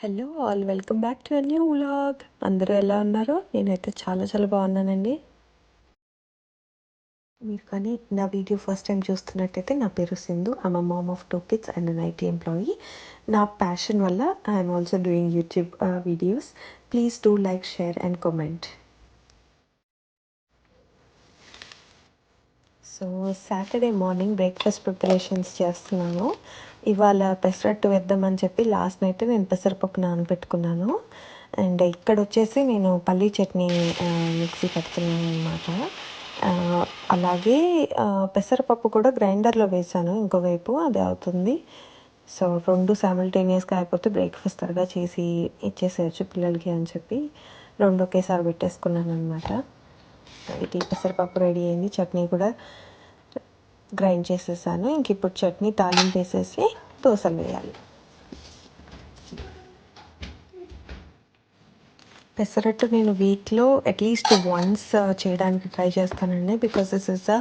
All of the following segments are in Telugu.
Hello all welcome back to new vlog అందరూ ఎలా ఉన్నారు? నేనైతే చాలా చాలా బాగున్నానండి. మీరు కానీ నా వీడియో ఫస్ట్ టైం చూస్తున్నట్టయితే నా పేరు Sindhu. I'm mom of two kids and an IT employee నా ప్యాషన్ వల్ల I'm also doing YouTube videos please do like share and comment so Saturday morning breakfast preparations చేస్తున్నాను. ఇవాళ పెసరట్టు వేద్దామని చెప్పి లాస్ట్ నైట్ నేను పెసరపప్పు నానబెట్టుకున్నాను. అండ్ ఇక్కడ వచ్చేసి నేను పల్లీ చట్నీ మిక్సీ పెడుతున్నాను అనమాట అలాగే పెసరపప్పు కూడా గ్రైండర్లో వేసాను ఇంకోవైపు అది అవుతుంది. సో రెండు సైమిల్టేనియస్గా అయిపోతే బ్రేక్ఫాస్ట్ త్వరగా చేసి ఇచ్చేసేయచ్చు పిల్లలకి అని చెప్పి రెండు ఒకేసారి పెట్టేసుకున్నాను అనమాట ఇది పెసరపప్పు రెడీ అయింది. చట్నీ కూడా గ్రైండ్ చేసేసాను. ఇంక ఇప్పుడు చట్నీ తాలింపు వేసేసి దోశలు వేయాలి. పెసరట్టు నేను వీక్లో అట్లీస్ట్ వన్స్ చేయడానికి ట్రై చేస్తానండి because this is a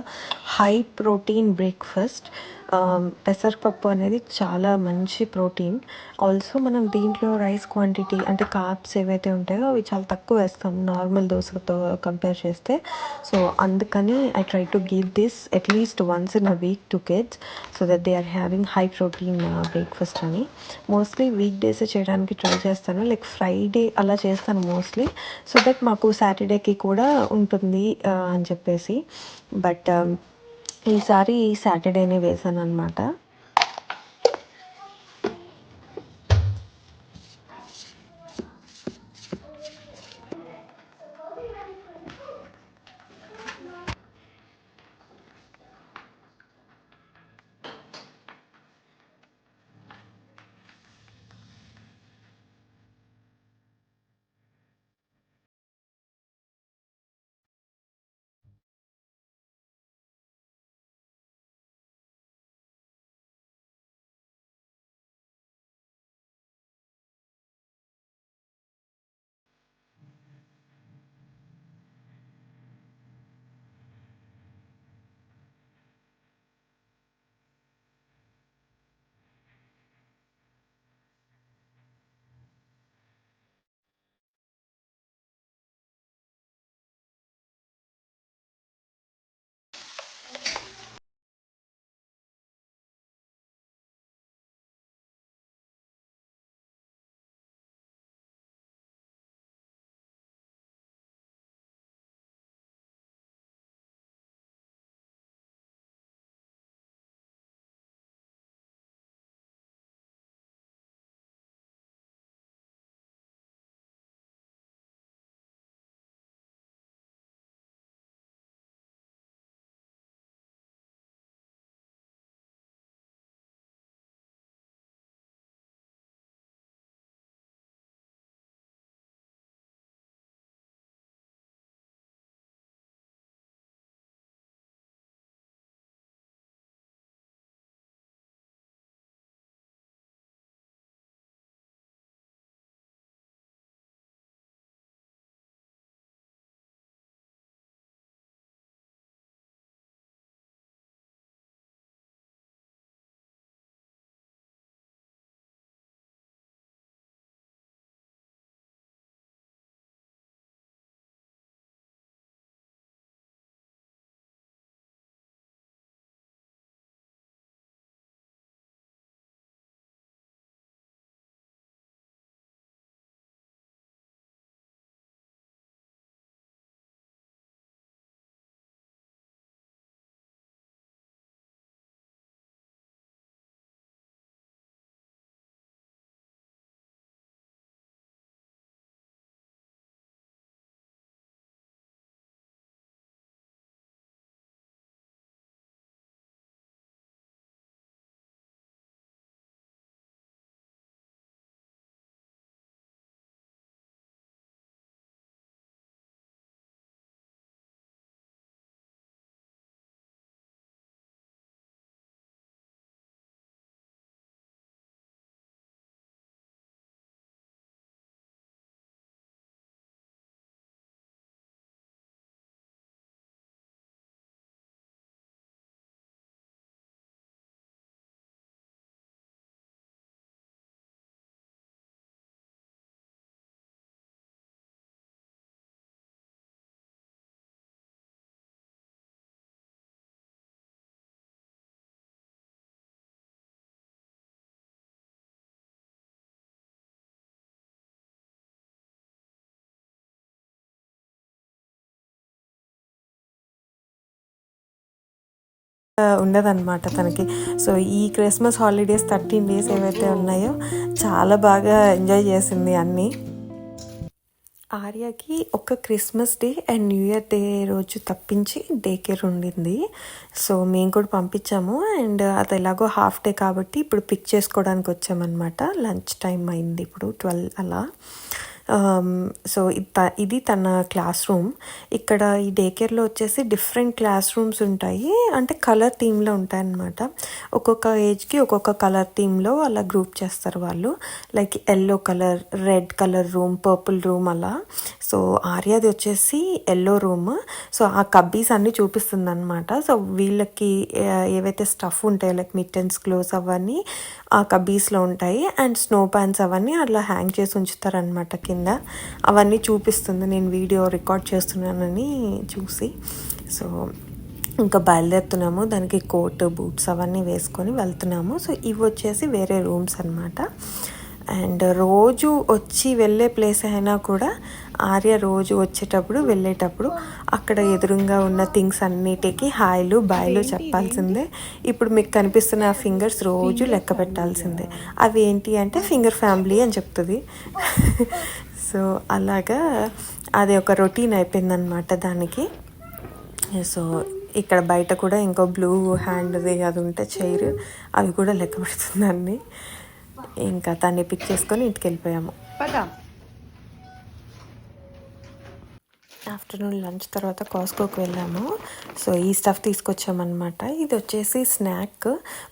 high protein breakfast Um, పెసరపప్పు అనేది చాలా మంచి ప్రోటీన్. ఆల్సో మనం దీంట్లో రైస్ క్వాంటిటీ అంటే కార్బ్స్ ఏవైతే ఉంటాయో అవి చాలా తక్కువ వేస్తాం నార్మల్ దోశతో కంపేర్ చేస్తే. సో అందుకని I try to give this at least once in a week to kids so that they are having high protein breakfast అని. మోస్ట్లీ వీక్ డేస్ చేయడానికి ట్రై చేస్తాను. లైక్ ఫ్రైడే అలా చేస్తాను మోస్ట్లీ సో దట్ మాకు సాటర్డేకి కూడా ఉంటుంది uh, అని చెప్పేసి. బట్ ఈసారి సాటర్డేనే వేసాను అనమాట ఉండదన్నమాట తనకి. సో ఈ క్రిస్మస్ హాలిడేస్ థర్టీన్ డేస్ ఏవైతే ఉన్నాయో చాలా బాగా ఎంజాయ్ చేసింది అన్నీ. ఆర్యకి ఒక Christmas day and new year day రోజు తప్పించి డే కేర్ ఉండింది. సో మేము కూడా పంపించాము అండ్ అది ఎలాగో హాఫ్ డే కాబట్టి ఇప్పుడు పిక్ చేసుకోవడానికి వచ్చామన్నమాట. లంచ్ టైం అయింది ఇప్పుడు ట్వెల్వ్ అలా. Um, సో ఇది తన క్లాస్ రూమ్. ఇక్కడ ఈ డే కేర్లో వచ్చేసి డిఫరెంట్ క్లాస్ రూమ్స్ ఉంటాయి. అంటే కలర్ థీమ్లో ఉంటాయి అన్నమాట ఒక్కొక్క ఏజ్కి ఒక్కొక్క కలర్ థీమ్లో అలా గ్రూప్ చేస్తారు వాళ్ళు. Like yellow colour red colour room purple room అలా. సో ఆర్యాది వచ్చేసి ఎల్లో రూమ్. సో ఆ కబ్బీస్ అన్నీ చూపిస్తుంది అనమాట సో వీళ్ళకి ఏవైతే స్టఫ్ ఉంటాయో లైక్ మిట్టన్స్ క్లోజ్ అవన్నీ ఆ కబ్బీస్లో ఉంటాయి. అండ్ స్నో ప్యాంట్స్ అవన్నీ అలా హ్యాంగ్ చేసి ఉంచుతారనమాట కింద. అవన్నీ చూపిస్తుంది. నేను వీడియో రికార్డ్ చేస్తున్నానని చూసి. సో ఇంకా బయలుదేరుతున్నాము. దానికి కోట్ బూట్స్ అవన్నీ వేసుకొని వెళ్తున్నాము. సో ఇవి వచ్చేసి వేరే రూమ్స్ అనమాట అండ్ రోజు వచ్చి వెళ్ళే ప్లేస్ అయినా కూడా ఆర్య రోజు వచ్చేటప్పుడు వెళ్ళేటప్పుడు అక్కడ ఎదురుగా ఉన్న థింగ్స్ అన్నిటికీ హాయిలు బాయిలు చెప్పాల్సిందే. ఇప్పుడు మీకు కనిపిస్తున్న ఫింగర్స్ రోజు లెక్క పెట్టాల్సిందే. అవి ఏంటి అంటే ఫింగర్ ఫ్యామిలీ అని చెప్తుంది. సో అలాగా అది ఒక రొటీన్ అయిపోయిందనమాట దానికి. సో ఇక్కడ బయట కూడా ఇంకో బ్లూ హ్యాండ్ది అది ఉంటే చైర్ అవి కూడా లెక్క పెడుతుందండి ఇంకా దాన్ని పిక్ చేసుకొని ఇంటికి వెళ్ళిపోయాము ఆఫ్టర్నూన్ లంచ్ తర్వాత కాస్కోకి వెళ్ళాము. సో ఈ స్టఫ్ తీసుకొచ్చామన్నమాట. ఇది వచ్చేసి స్నాక్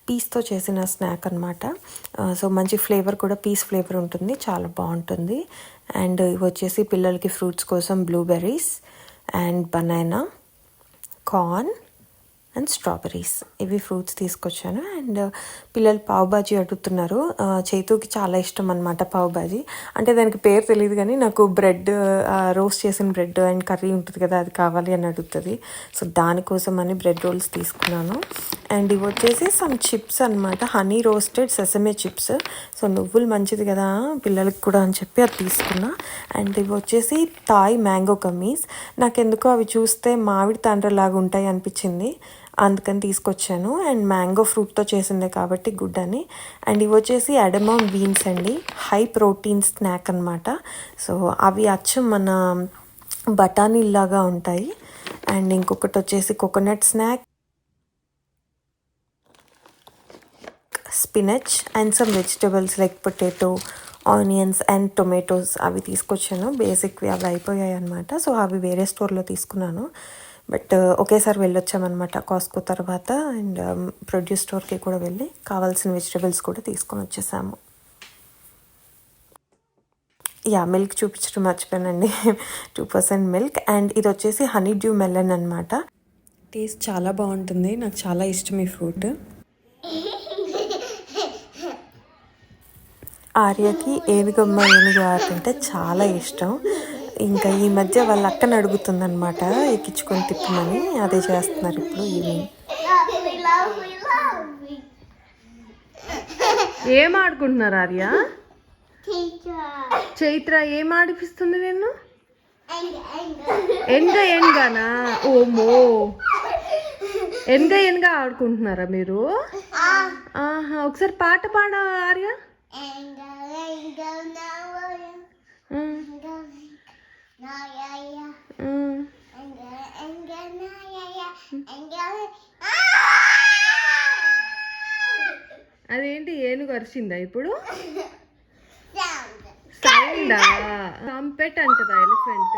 పీస్తో చేసిన స్నాక్ అనమాట సో మంచి ఫ్లేవర్ కూడా పీస్ ఫ్లేవర్ ఉంటుంది చాలా బాగుంటుంది. అండ్ ఇవి వచ్చేసి పిల్లలకి ఫ్రూట్స్ కోసం blueberries and banana corn and strawberries ఇవి ఫ్రూట్స్ తీసుకొచ్చాను. అండ్ uh, పిల్లలు పావు బాజీ అడుగుతున్నారు. Uh, చేతుకి చాలా ఇష్టం అనమాట పావు బాజీ. అంటే దానికి పేరు తెలియదు కానీ నాకు బ్రెడ్ uh, రోస్ట్ చేసిన బ్రెడ్ అండ్ కర్రీ ఉంటుంది కదా అది కావాలి అని అడుగుతుంది. సో దానికోసం అని బ్రెడ్ రోల్స్ తీసుకున్నాను. అండ్ ఇవి వచ్చేసి సమ్ చిప్స్ అనమాట honey roasted sesame chips so నువ్వులు మంచిది కదా పిల్లలకి కూడా అని చెప్పి అది తీసుకున్నా. అండ్ ఇవి వచ్చేసి థాయ్ మ్యాంగో కమ్మీస్ నాకెందుకో అవి చూస్తే మామిడి తాండ్రలాగా ఉంటాయి అనిపించింది. అందుకని తీసుకొచ్చాను. అండ్ మ్యాంగో ఫ్రూట్తో చేసిందే కాబట్టి గుడ్ అని. అండ్ ఇవి వచ్చేసి అడమౌంట్ బీన్స్ అండి. హై ప్రోటీన్ స్నాక్ అనమాట సో అవి అచ్చం మన బఠానీలాగా ఉంటాయి. అండ్ ఇంకొకటి వచ్చేసి coconut snack spinach and some vegetables like potato onions and tomatoes అవి తీసుకొచ్చాను. బేసిక్వి అవి అయిపోయాయి అనమాట సో అవి వేరే స్టోర్లో తీసుకున్నాను. బట్ ఒకేసారి వెళ్ళొచ్చామన్నమాట కాస్కో తర్వాత అండ్ ప్రొడ్యూస్ స్టోర్కి కూడా వెళ్ళి కావాల్సిన వెజిటబుల్స్ కూడా తీసుకొని వచ్చేసాము. యా మిల్క్ చూపించడం మర్చిపోయానండి. టూ పర్సెంట్ మిల్క్ అండ్ ఇది వచ్చేసి హనీ డ్యూ మెలన్ అనమాట టేస్ట్ చాలా బాగుంటుంది. నాకు చాలా ఇష్టం ఈ ఫ్రూట్ ఆర్యకి ఏనుగమ్మ ఏనుగు ఆర్ట్ అంటే చాలా ఇష్టం. ఇంకా ఈ మధ్య వాళ్ళ అక్కని అడుగుతుందనమాట ఎక్కించుకొని తిప్పమని. అదే చేస్తున్నారు ఇప్పుడు ఈవినింగ్. ఏం ఆడుకుంటున్నారు ఆర్య? చైత్ర ఏం ఆడిపిస్తుంది నేను ఎంగ ఎంగానా? ఓమో. ఎంగ ఎంగ ఆడుకుంటున్నారా మీరు? ఆహా ఒకసారి పాట పాడ ఆర్య. అదేంటి ఏనుగు అరిచిందా ఇప్పుడు? సౌండా కంపెట్ అంటదా ఎలిఫెంట్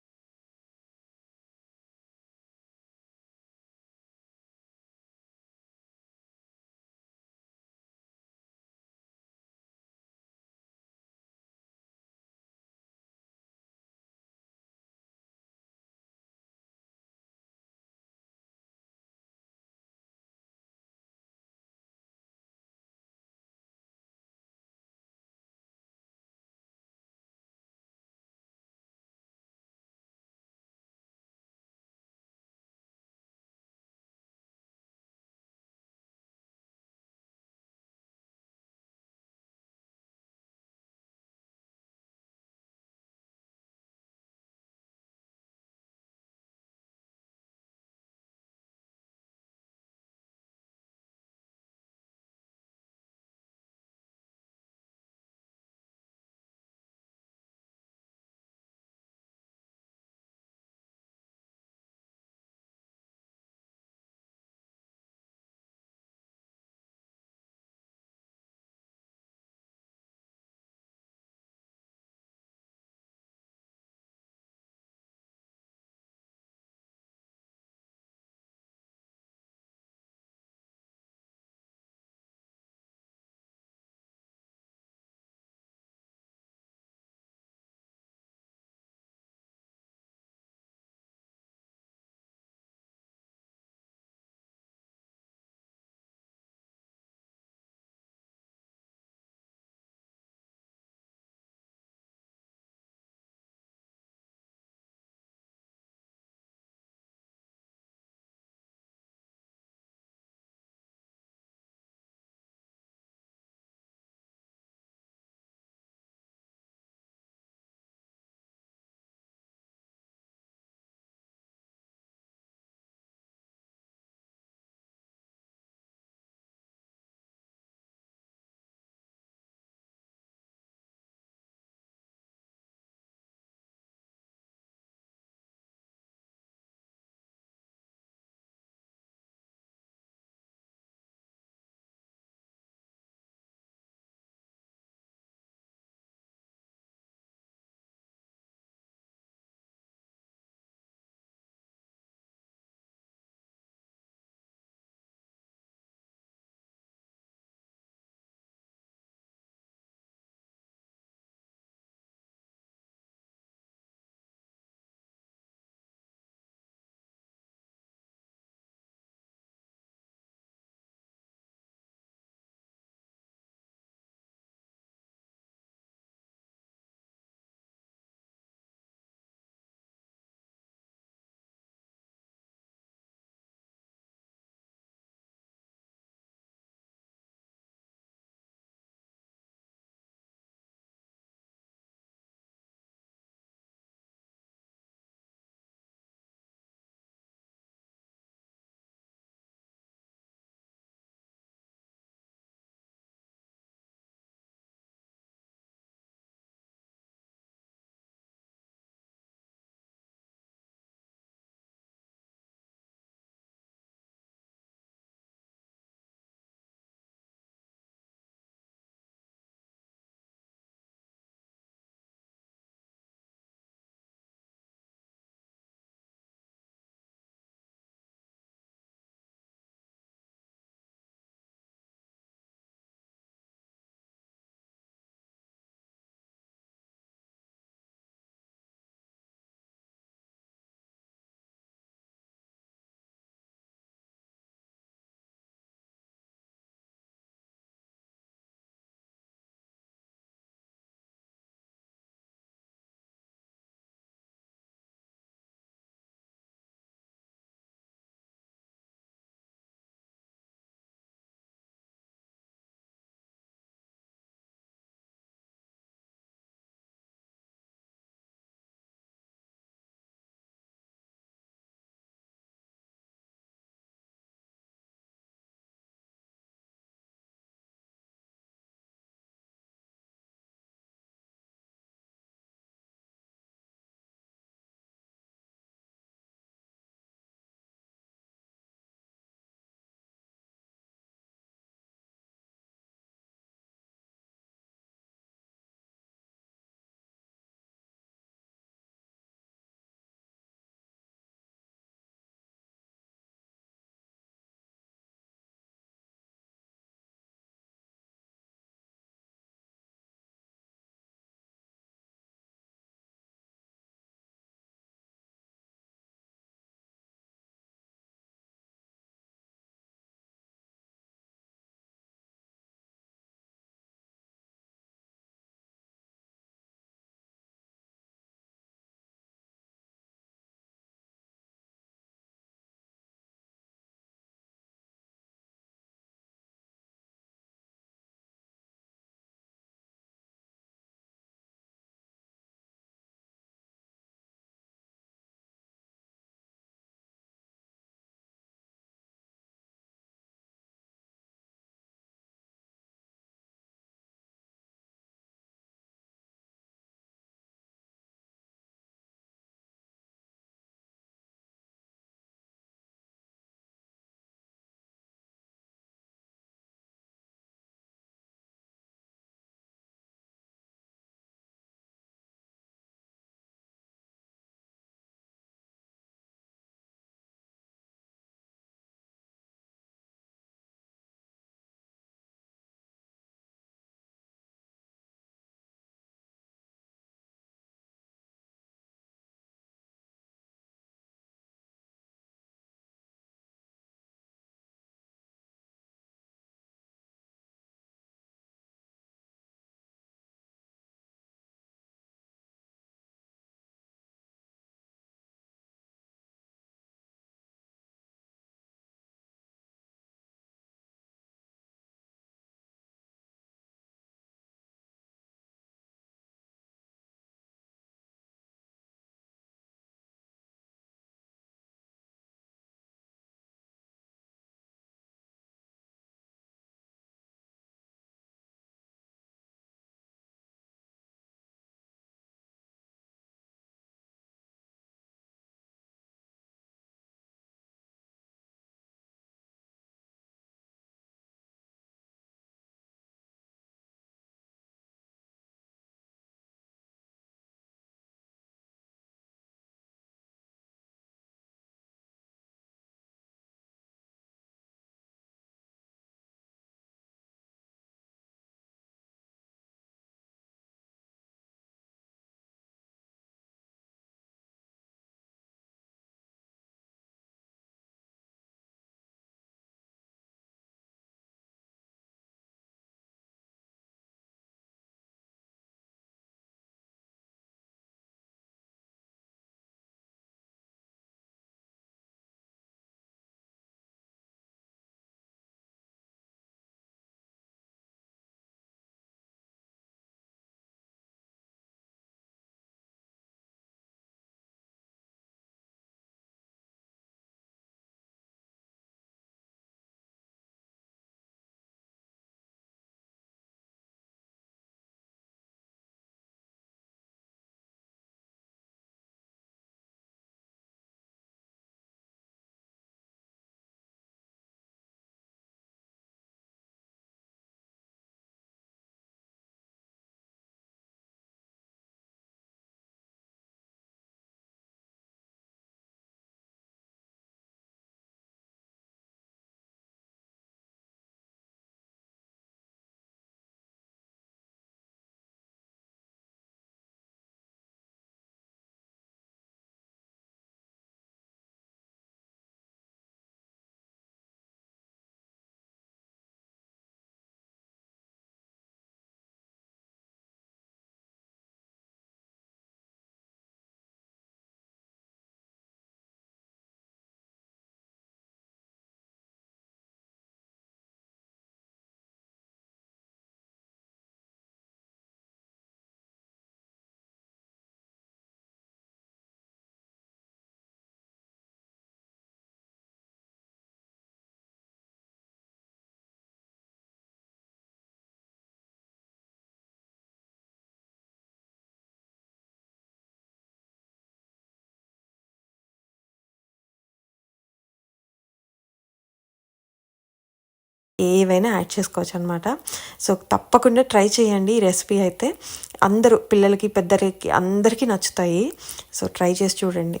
ఏవైనా యాడ్ చేసుకోవచ్చు అనమాట సో తప్పకుండా ట్రై చేయండి ఈ రెసిపీ అయితే. అందరూ పిల్లలకి పెద్దలకి అందరికీ నచ్చుతాయి. సో ట్రై చేసి చూడండి.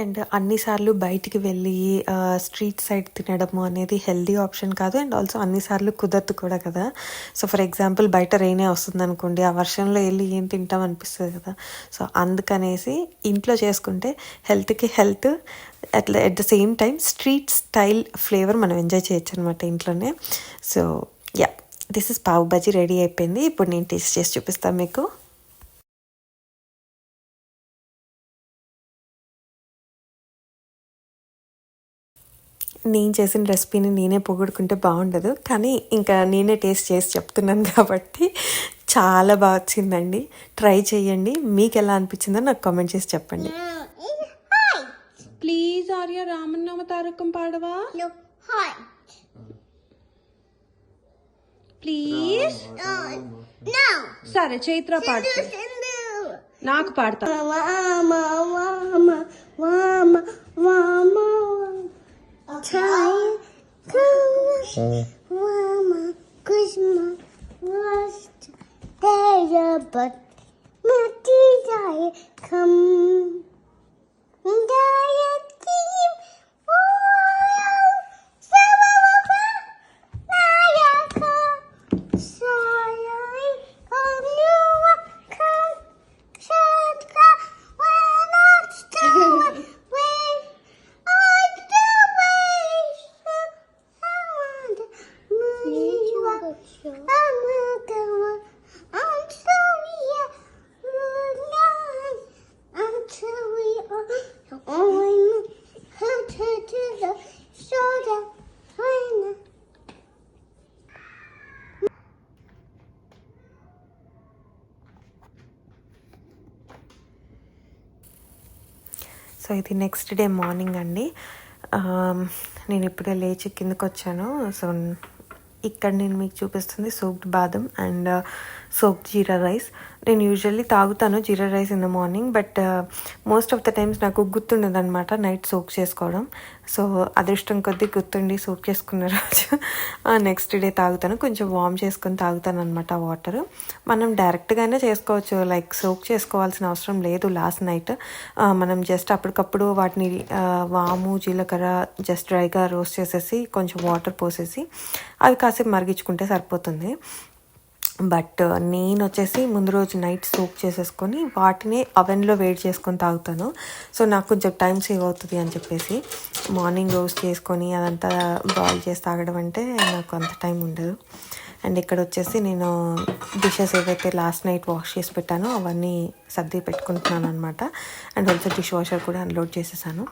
అండ్ అన్నిసార్లు బయటికి వెళ్ళి స్ట్రీట్ సైడ్ తినడము అనేది హెల్దీ ఆప్షన్ కాదు. అండ్ ఆల్సో అన్నిసార్లు కుదరదు కూడా కదా. సో ఫర్ ఎగ్జాంపుల్ బయట రెయినే వస్తుంది అనుకోండి ఆ వర్షంలో వెళ్ళి ఏం తింటాం అనిపిస్తుంది కదా. సో అందుకనేసి ఇంట్లో చేసుకుంటే హెల్త్కి హెల్త్ అట్లా at the same time street style flavour మనం ఎంజాయ్ చేయొచ్చు అనమాట ఇంట్లోనే. సో యా దిస్ ఇస్ పావు బజీ రెడీ అయిపోయింది. ఇప్పుడు నేను టేస్ట్ చేసి చూపిస్తాను మీకు. నేను చేసిన రెసిపీని నేనే పొగుడుకుంటే బాగుండదు కానీ ఇంకా నేనే టేస్ట్ చేసి చెప్తున్నాను కాబట్టి చాలా బాగా వచ్చిందండి ట్రై చేయండి మీకు ఎలా అనిపించిందో నాకు కామెంట్ చేసి చెప్పండి ప్లీజ్ ఆర్య రామన్నామ తారకం పాడవా. ప్లీజ్. సరే చైత్ర పాడు. నాకు పాడతా. Mama, Christmas was terrible. My desire come so ఇది నెక్స్ట్ డే మార్నింగ్ అండి. నేను ఇప్పుడే లేచి కిందకు వచ్చాను సో ఇక్కడ నేను మీకు చూపిస్తుంది soaked badam and soak jeera rice. నేను యూజువల్లీ తాగుతాను jeera rice in the morning but most of the times నాకు గుర్తుండదు అనమాట నైట్ సోక్ చేసుకోవడం. సో అదృష్టం కొద్దీ గుర్తుండి సోక్ చేసుకున్న రోజు నెక్స్ట్ డే తాగుతాను. కొంచెం వామ్ చేసుకొని తాగుతాను అనమాట వాటర్ మనం డైరెక్ట్గానే చేసుకోవచ్చు. లైక్ సోక్ చేసుకోవాల్సిన అవసరం లేదు లాస్ట్ నైట్ మనం జస్ట్ అప్పటికప్పుడు వాటిని వాము జీలకర్ర జస్ట్ డ్రైగా రోస్ట్ చేసేసి కొంచెం వాటర్ పోసేసి అవి కాసేపు మరిగించుకుంటే సరిపోతుంది. బట్ uh, నేను వచ్చేసి ముందు రోజు నైట్ సోక్ చేసేసుకొని వాటిని అవెన్లో వేడి చేసుకొని తాగుతాను. సో నాకు కొంచెం టైం సేవ్ అవుతుంది అని చెప్పేసి మార్నింగ్ రోస్ట్ చేసుకొని అదంతా బాయిల్ చేసి తాగడం అంటే నాకు అంత టైం ఉండదు. అండ్ ఇక్కడ వచ్చేసి నేను డిషెస్ ఏవైతే లాస్ట్ నైట్ వాష్ చేసి పెట్టానో అవన్నీ సర్ది పెట్టుకుంటున్నాను అనమాట అండ్ ఆల్సో డిష్ వాషర్ కూడా అన్లోడ్ చేసేసాను.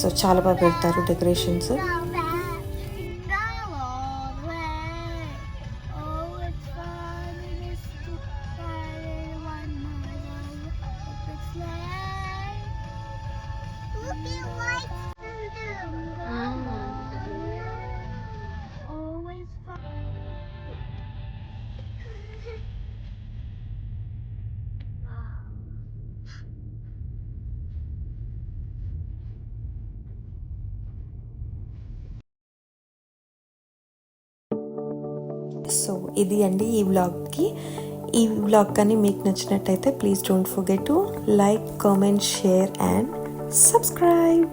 సో చాలా బాగా పెడతారు డెకరేషన్స్. ఇది అండి ఈ వ్లాగ్కి. ఈ వ్లాగ్ కానీ మీకు నచ్చినట్టయితే please don't forget to like comment share and subscribe.